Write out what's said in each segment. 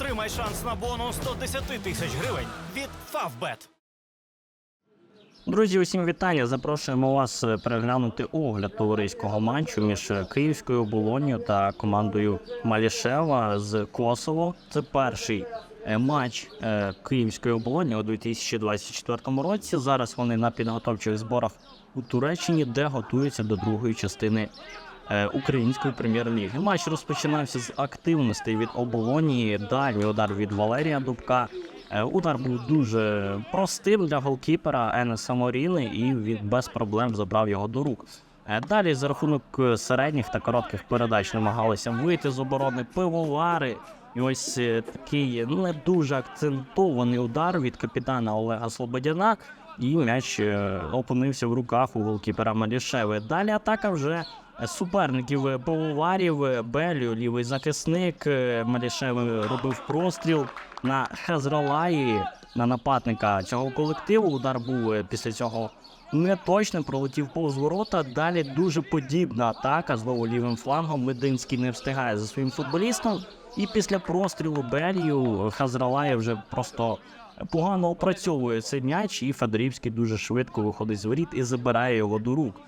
Отримай шанс на бонус 110 тисяч гривень від Favbet. Друзі, усім вітання. Запрошуємо вас е, переглянути огляд товариського матчу між е, Київською оболонью та командою Малішева з Косово. Це перший е, матч Київської оболоні у 2024 році. Зараз вони на підготовчих зборах у Туреччині, де готуються до другої частини української прем'єр-ліги. Матч розпочинався з активності від оболонії. Дальній удар від Валерія Дубка. Е, Удар був дуже простим для голкіпера Енеса Моріни, і він без проблем забрав його до рук. Е, Далі за рахунок е, середніх та коротких передач намагалися вийти з оборони пивовари. І ось е, такий не дуже акцентований удар від капітана Олега Слободяна. І м'яч е, опинився в руках у голкіпера Малішеви. Далі атака вже е, суперників е, пивоварів. е, Белю, лівий захисник. е, Малішеви робив простріл на Хезралаї, на нападника цього колективу. Удар був е, після цього неточним, пролетів повз ворота. Далі дуже подібна атака. Знову лівим флангом. Мединський не встигає за своїм футболістом. І після прострілу Белію Хазралаї вже просто погано опрацьовує цей м'яч, і Федорівський дуже швидко виходить з воріт і забирає його до рук.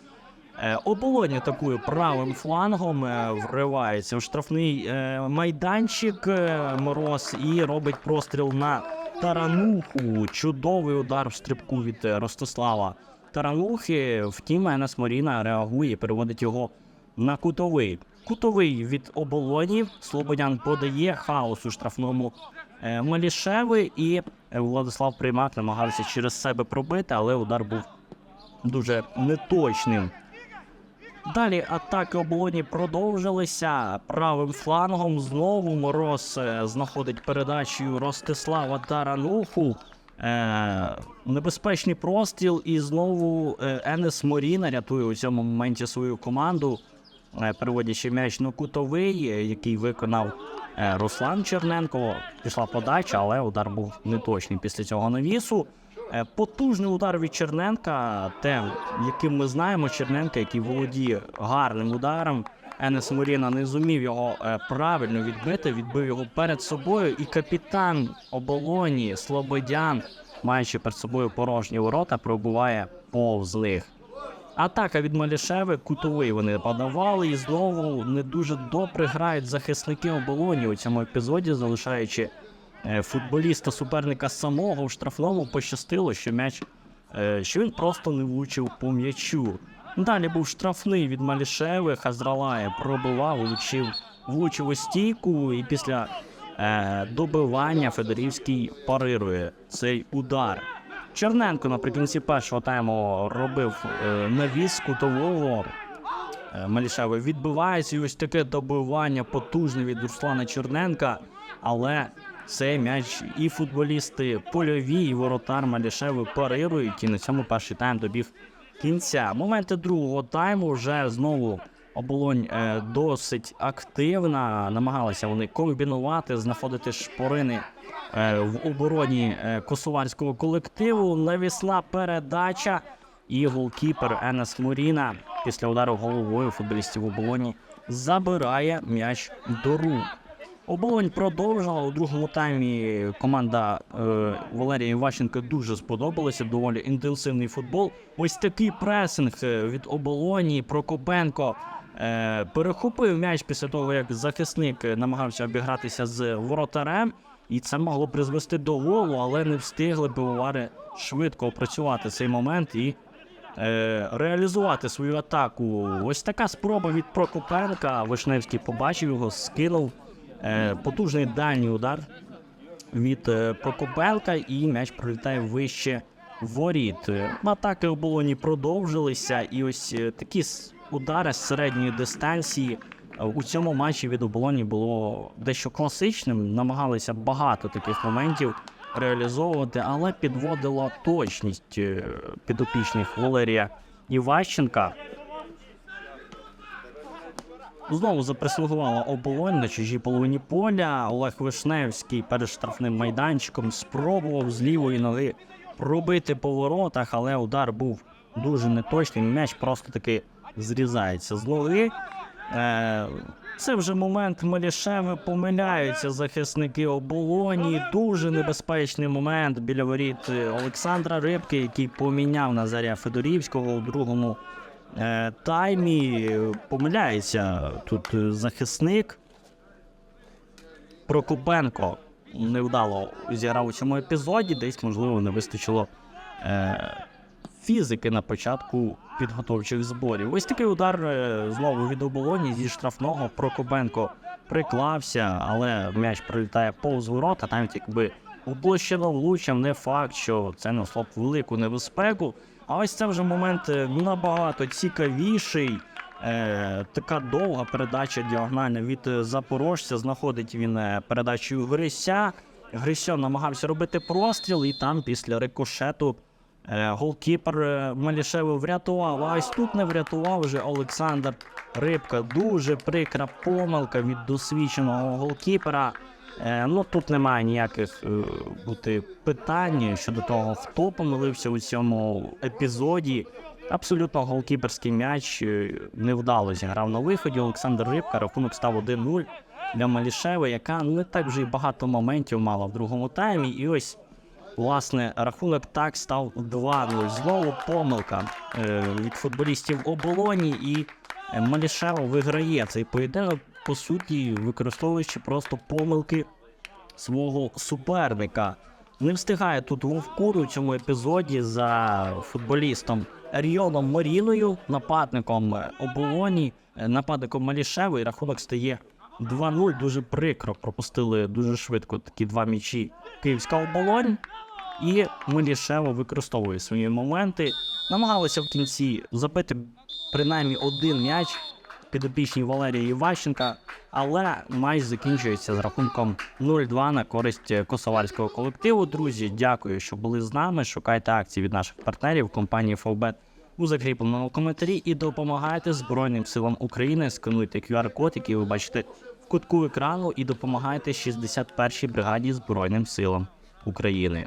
Е, Оболонь атакує правим флангом, е, вривається в штрафний е, майданчик Мороз і робить простріл на тарануху. Чудовий удар в стрибку від Ростислава Таранухи. Втім, Енес Моріна реагує, переводить його на кутовий. Кутовий від оболоні. Слободян подає хаос у штрафному Малішеви, і Владислав Приймак намагався через себе пробити, але удар був дуже неточним. Далі атаки оболоні продовжилися правим флангом. Знову Мороз е, знаходить передачею Ростислава Тарануху. Е, небезпечний простіл, і знову е, Енес Моріна рятує у цьому моменті свою команду, е, переводячи м'яч на кутовий, який виконав Руслан Черненко. Пішла подача, але удар був неточний після цього навісу. Е, Потужний удар від Черненка, те, яким ми знаємо, Черненка, який володіє гарним ударом. Енес Моріна не зумів його е, правильно відбити, відбив його перед собою. І капітан оболоні Слободян, маючи перед собою порожні ворота, пробуває повз них. Атака від Малішеви, кутовий вони подавали, і знову не дуже добре грають захисники оболоні у цьому епізоді, залишаючи футболіста суперника самого в штрафному пощастило, що м'яч е, що він просто не влучив по м'ячу. Далі був штрафний від Малішеви, Хазралає пробивав, влучив, влучив у стійку, і після е, добивання Федорівський парирує цей удар. Черненко наприкінці першого тайму робив е, навіс кутового. Е, Малішеви відбивається, і ось таке добивання потужне від Руслана Черненка. Але цей м'яч і футболісти польові, і воротар Малішеви парирують. І на цьому перший тайм добіг кінця. Моменти другого тайму вже знову оболонь е, досить активна. Намагалися вони комбінувати, знаходити шпорини е, в обороні е, косоварського колективу. Навісна передача. І голкіпер Енес Моріна після удару головою футболістів оболоні забирає м'яч до рук. Оболонь продовжила у другому таймі. Команда е, Валерія Іващенка дуже сподобалася. Доволі інтенсивний футбол. Ось такий пресинг е, від оболоні. Прокопенко е, перехопив м'яч після того, як захисник е, намагався обігратися з воротарем. І це могло призвести до голу, але не встигли пивовари швидко опрацювати цей момент і е, реалізувати свою атаку. Ось така спроба від Прокопенка. Вишневський побачив його, скинув. Е, потужний дальній удар від е, Прокопенка, і м'яч пролітає вище воріт. Е, Атаки оболоні продовжилися, і ось такі удари з середньої дистанції у цьому матчі від оболоні було дещо класичним. Намагалися багато таких моментів реалізовувати, але підводила точність підопічних Валерія Іващенка. Знову заприслугувала оболонь на чужій половині поля. Олег Вишневський перед штрафним майданчиком спробував з лівої ноги пробити по воротах, але удар був дуже неточний. М'яч просто таки зрізається з ноги. Е, Це вже момент Малішеви помиляються захисники оболоні. Дуже небезпечний момент біля воріт Олександра Рибки, який поміняв Назарія Федорівського у другому таймі. Помиляється тут е, захисник. Прокопенко невдало зіграв у цьому епізоді. Десь, можливо, не вистачило е, фізики на початку підготовчих зборів. Ось такий удар е, знову від оболоні зі штрафного. Прокопенко приклався, але м'яч прилітає повз ворота. Навіть якби у влучив, не факт, що це несло велику небезпеку. А ось це вже момент е, набагато цікавіший. Е, така довга передача діагональна від е, запорожця. Знаходить він е, передачу Грися. Грисьо намагався робити простріл, і там після рикошету е, голкіпер Малішеви врятував. А ось тут не врятував вже Олександр Рибка. Дуже прикра помилка від досвідченого голкіпера. Е, ну тут немає ніяких е, бути питань щодо того, хто помилився у цьому епізоді. Абсолютно голкіперський м'яч е, невдало зіграв на виході. Олександр Рибка рахунок став 1-0 для Малішеви, яка не так вже й багато моментів мала в другому таймі. І ось власне рахунок так став 2-0. Знову помилка від футболістів оболоні, і Малішева виграє цей поєдинок, по суті, використовуючи просто помилки свого суперника. Не встигає тут Вовкур цьому епізоді за футболістом Ріоном Моріною, нападником оболоні, нападником Малішеви. І рахунок стає 2-0. Дуже прикро пропустили дуже швидко такі два м'ячі Київська оболонь. І Малішева використовує свої моменти. Намагалися в кінці забити принаймні один м'яч підопічній Валерії Іващенка, але матч закінчується з рахунком 0-2 на користь косоварського колективу. Друзі, дякую, що були з нами. Шукайте акції від наших партнерів компанії Фовбет у закріпленому коментарі і допомагайте Збройним силам України. Скануйте QR-код, який ви бачите в кутку екрану, і допомагайте 61-й бригаді Збройним силам України.